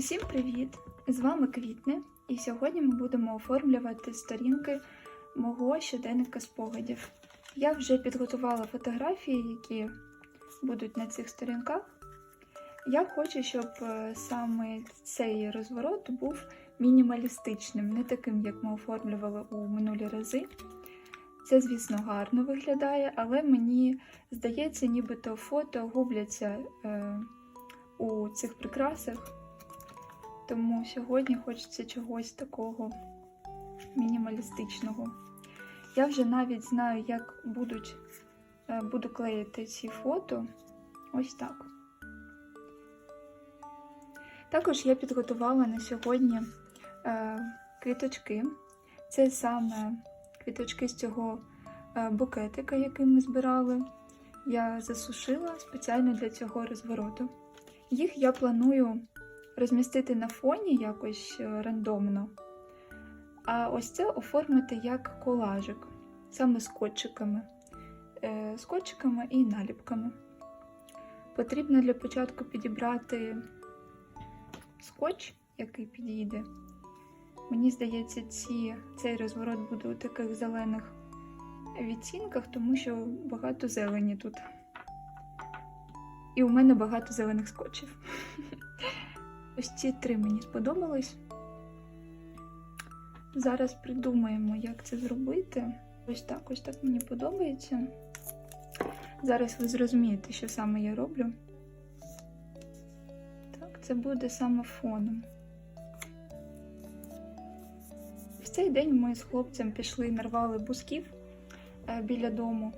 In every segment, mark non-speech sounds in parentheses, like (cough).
Усім привіт! З вами Квітне, і сьогодні ми будемо оформлювати сторінки мого щоденника спогадів. Я вже підготувала фотографії, які будуть на цих сторінках. Я хочу, щоб е, саме цей розворот був мінімалістичним, не таким, як ми оформлювали у минулі рази. Це, звісно, гарно виглядає, але мені здається, нібито фото губляться е, у цих прикрасах. Тому сьогодні хочеться чогось такого мінімалістичного. Я вже навіть знаю, як будуть, е, буду клеїти ці фото. Ось так. Також я підготувала на сьогодні е, квіточки. Це саме квіточки з цього е, букетика, який ми збирали. Я засушила спеціально для цього розвороту. Їх я планую розмістити на фоні якось е, рандомно. А ось це оформити як колажик, саме скотчиками. Е, скотчиками і наліпками. Потрібно для початку підібрати скотч, який підійде. Мені здається, ці, цей розворот буде у таких зелених відтінках, тому що багато зелені тут. І у мене багато зелених скотчів. (laughs) Ось ці три мені сподобались. Зараз придумаємо, як це зробити. Ось так, ось так мені подобається. Зараз ви зрозумієте, що саме я роблю. Так, це буде саме фоном. В цей день ми з хлопцем пішли, нарвали бусків е, біля дому.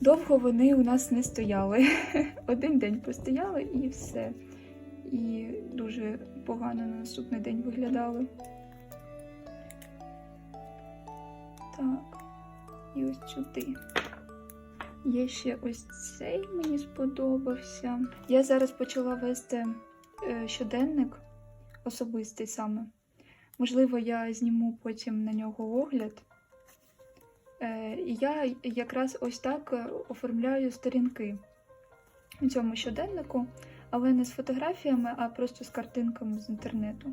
Довго вони у нас не стояли. (laughs) Один день постояли і все. І дуже погано на наступний день виглядали. Так, і ось сюди. Є ще ось цей мені сподобався. Я зараз почала вести е, щоденник особистий саме. Можливо, я зніму потім на нього огляд. Е, І я якраз ось так е, оформляю сторінки у цьому щоденнику, але не з фотографіями, а просто з картинками з інтернету.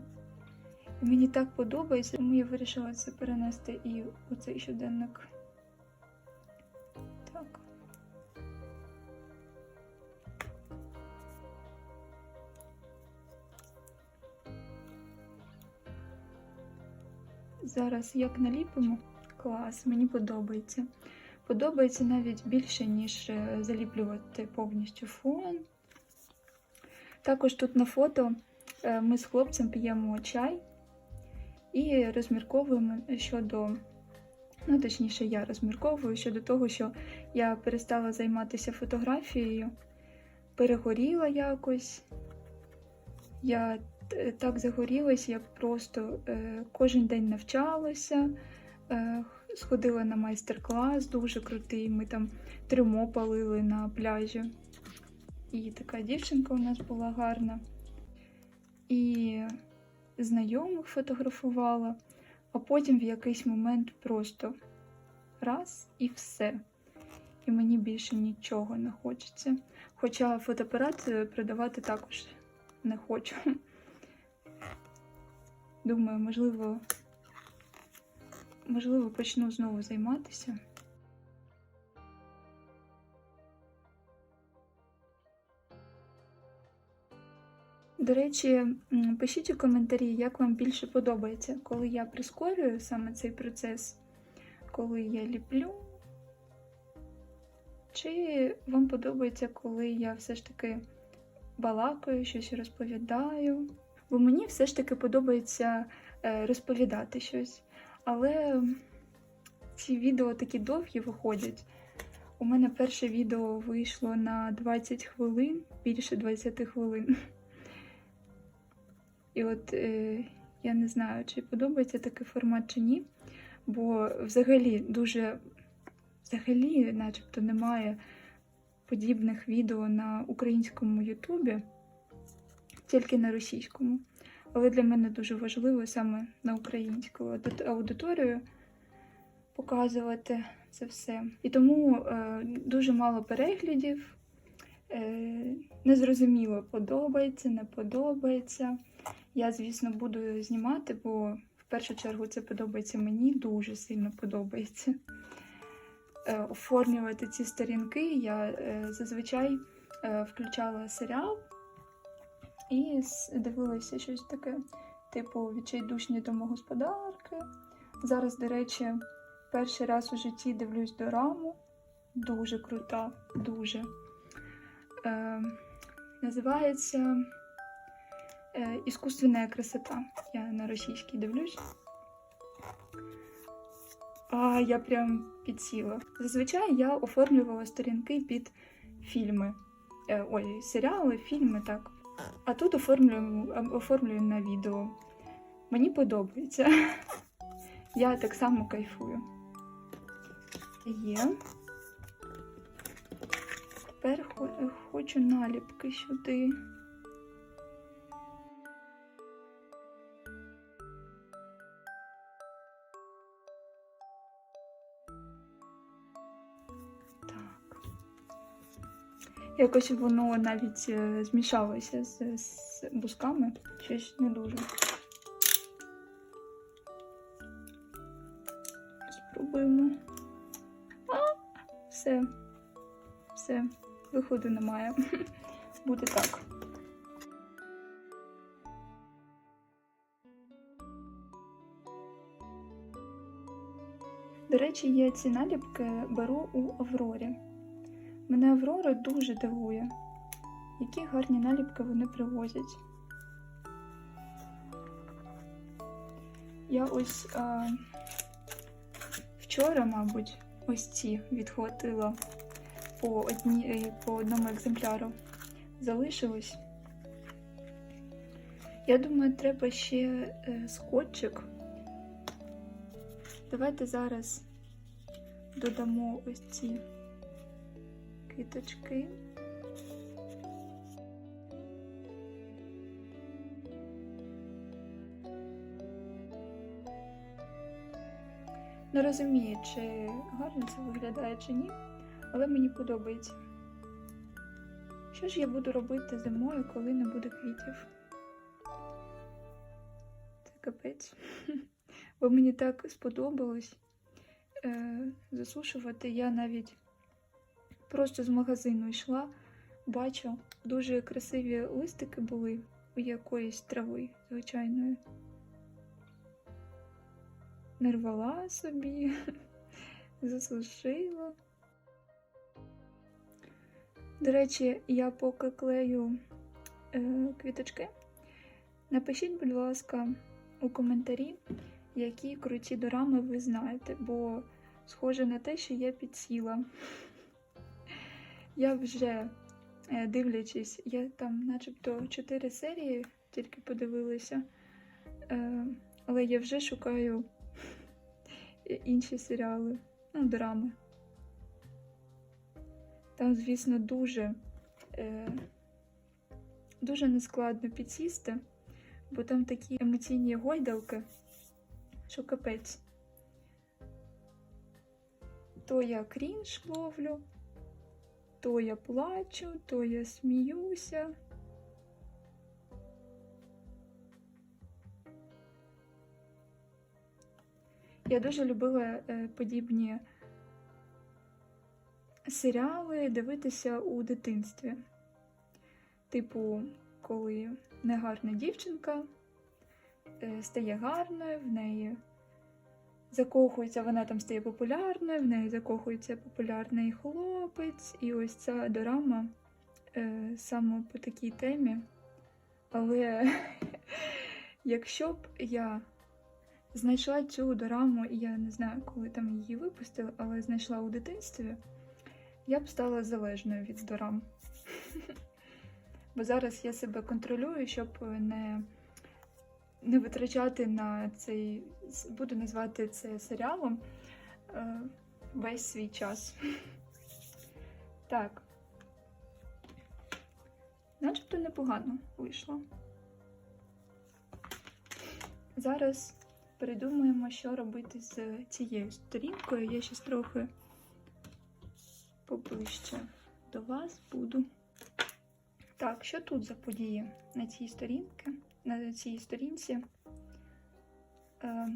І мені так подобається, тому я вирішила це перенести і у цей щоденник. Так. Зараз як наліпимо. Клас, мені подобається. Подобається навіть більше, ніж е, заліплювати повністю фон. Також тут на фото е, ми з хлопцем п'ємо чай і розмірковуємо щодо, ну, точніше, я розмірковую щодо того, що я перестала займатися фотографією, перегоріла якось. Я так загорілася, я просто е, кожен день навчалася. Е, Сходила на майстер-клас дуже крутий. Ми там трюмо палили на пляжі. І така дівчинка у нас була гарна. І знайомих фотографувала, а потім в якийсь момент просто раз і все. І мені більше нічого не хочеться. Хоча фотоапарат е, продавати також не хочу. Думаю, можливо, можливо, почну знову займатися. До речі, пишіть у коментарі, як вам більше подобається, коли я прискорюю саме цей процес, коли я ліплю. Чи вам подобається, коли я все ж таки балакаю, щось розповідаю? Бо мені все ж таки подобається е, розповідати щось. Але ці відео такі довгі виходять. У мене перше відео вийшло на 20 хвилин, більше 20 хвилин. І от е, я не знаю, чи подобається такий формат чи ні. Бо взагалі дуже, взагалі, начебто, немає подібних відео на українському Ютубі, тільки на російському. Але для мене дуже важливо саме на українську аудиторію показувати це все. І тому е, дуже мало переглядів. Е, Незрозуміло, подобається, не подобається. Я, звісно, буду знімати, бо в першу чергу це подобається мені, дуже сильно подобається. Е, Оформлювати ці сторінки я е, зазвичай е, включала серіал і дивилася щось таке, типу відчайдушні домогосподарки. Зараз, до речі, перший раз у житті дивлюсь дораму. Дуже крута, дуже. Е, називається Іскусственна красота. Я на російській дивлюсь. А я прям підсіла. Зазвичай я оформлювала сторінки під фільми. Е, ой, серіали, фільми, так. А тут оформлюю, е, оформлюю на відео. Мені подобається. Я так само кайфую. Є. Тепер хочу наліпки сюди. Якось воно навіть е, змішалося з, з бусками. Щось не дуже. Спробуємо. А, все. Все. Виходу немає. (laughs) Буде так. До речі, я ці наліпки беру у Аврорі. Мене Аврора дуже дивує, які гарні наліпки вони привозять. Я ось а, вчора, мабуть, ось ці відхватила по, одні, е, по одному екземпляру. Залишилось. Я думаю, треба ще е, скотчик. Давайте зараз додамо ось ці квіточки. Не розумію, чи гарно це виглядає, чи ні, але мені подобається. Що ж я буду робити зимою, коли не буде квітів? Це капець. (laughs) Бо мені так сподобалось е, засушувати. Я навіть просто з магазину йшла, бачу, дуже красиві листики були у якоїсь трави звичайної. Нарвала собі, (laughs) засушила. До речі, я поки клею е, квіточки. Напишіть, будь ласка, у коментарі, які круті дорами ви знаєте, бо схоже на те, що я підсіла. Я вже е, дивлячись, я там начебто 4 серії тільки подивилася, е, але я вже шукаю інші серіали, ну, драми. Там, звісно, дуже, е, дуже нескладно підсісти, бо там такі емоційні гойдалки, що капець. То я крінж ловлю, то я плачу, то я сміюся. Я дуже любила е, подібні серіали дивитися у дитинстві. Типу, коли негарна дівчинка е, стає гарною, в неї закохується, вона там стає популярною, в неї закохується популярний хлопець, і ось ця дорама е, саме по такій темі. Але (laughs) якщо б я знайшла цю дораму, і я не знаю, коли там її випустили, але знайшла у дитинстві, я б стала залежною від дорам. (laughs) Бо зараз я себе контролюю, щоб не, не витрачати на цей, буду назвати це серіалом е, весь свій час. (laughs) Так. Начебто непогано вийшло. Зараз придумаємо, що робити з цією сторінкою. Я ще трохи поближче до вас буду. Так, що тут за події на цій сторінці? На цій сторінці? Е,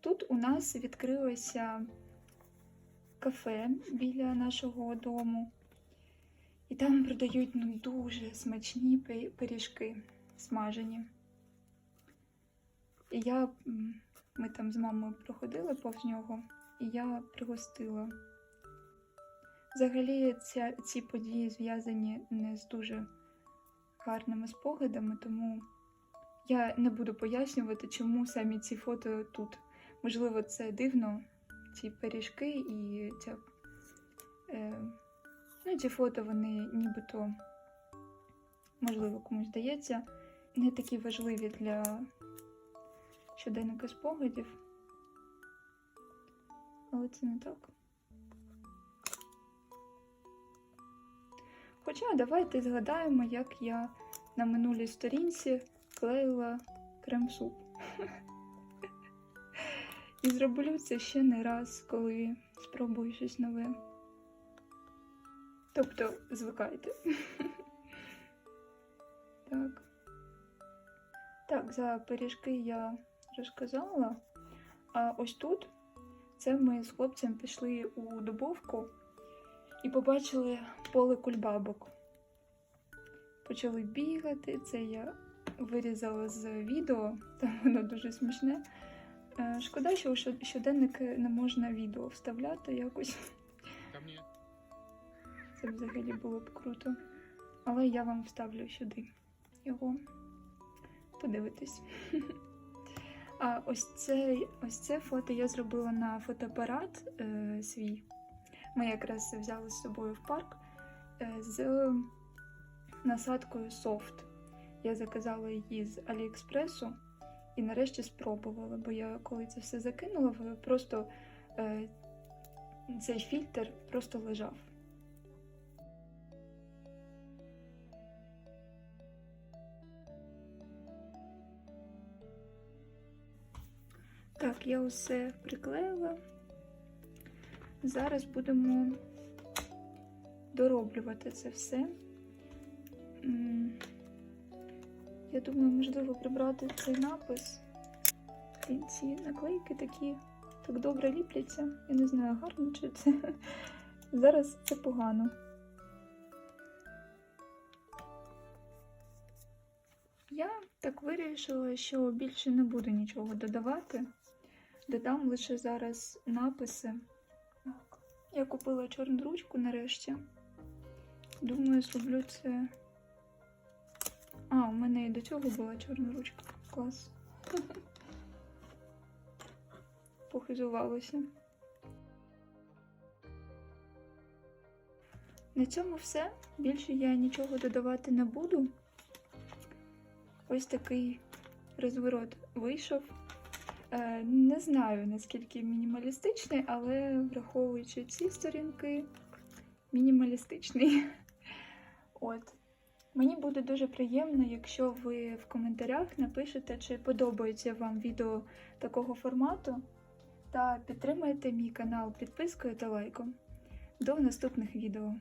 тут у нас відкрилося кафе біля нашого дому. І там продають ну, дуже смачні пиріжки смажені. І я, ми там з мамою проходили повз нього, і я пригостила. Взагалі, ця, ці події зв'язані не з дуже гарними спогадами, тому я не буду пояснювати, чому самі ці фото тут. Можливо, це дивно, ці пиріжки і ця. Е, ну, ці фото вони нібито, можливо, комусь здається, не такі важливі для щоденника спогадів. Але це не так. Хоча давайте згадаємо, як я на минулій сторінці клеїла крем-суп. (laughs) І зроблю це ще не раз, коли спробую щось нове. Тобто, звикайте. (laughs) Так. Так, за пиріжки я розказала. А ось тут це ми з хлопцем пішли у Дубовку і побачили поле кульбабок. Почали бігати. Це я вирізала з відео, там воно дуже смішне. Е, Шкода, що у щоденники не можна відео вставляти якось. Це взагалі було б круто. Але я вам вставлю сюди його. Подивитись. (laughs) А ось це, ось це фото я зробила на фотоапарат е, свій. Ми якраз взяли з собою в парк е, з насадкою софт. Я заказала її з Аліекспресу і нарешті спробувала, бо я коли це все закинула, просто е, цей фільтр просто лежав. Так, я усе приклеїла. Зараз будемо дороблювати це все. Я думаю, можливо, прибрати цей напис. І ці наклейки такі так добре ліпляться. Я не знаю, гарно чи це. (laughs) Зараз це погано. Я так вирішила, що більше не буду нічого додавати. Додам лише зараз написи. Я купила чорну ручку нарешті. Думаю, зроблю це. А, у мене і до цього була чорна ручка. Клас. (laughs) Похизувалася. На цьому все. Більше я нічого додавати не буду. Ось такий розворот вийшов. Е, Не знаю, наскільки мінімалістичний, але враховуючи ці сторінки, мінімалістичний. От. Мені буде дуже приємно, якщо ви в коментарях напишете, чи подобається вам відео такого формату, та підтримаєте мій канал підпискою та лайком. До наступних відео!